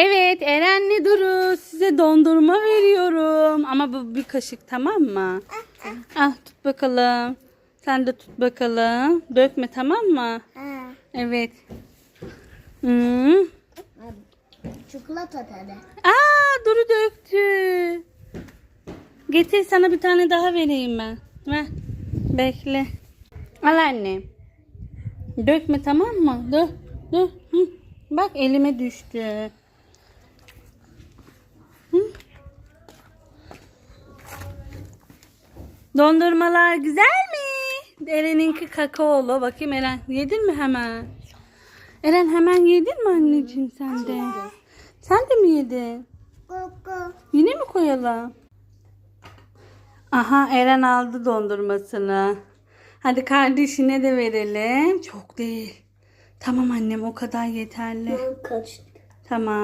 Evet Eren'le Duru size dondurma veriyorum. Ama bu bir kaşık tamam mı? Ah tut bakalım. Sen de tut bakalım. Dökme tamam mı? Ha. Evet. Hmm. Çikolata tadı. Aa Duru döktü. Getir sana bir tane daha vereyim ben. Ver. Bekle. Al anne. Dökme tamam mı? Dur. Dur. Hı. Bak elime düştü. Dondurmalar güzel mi? Eren'inki kakaolu. Bakayım Eren. Yedin mi hemen? Eren hemen yedin mi anneciğim sen de? Sen de mi yedin? Yine mi koyalım? Aha Eren aldı dondurmasını. Hadi kardeşine de verelim. Çok değil. Tamam annem o kadar yeterli. Kaç. Tamam.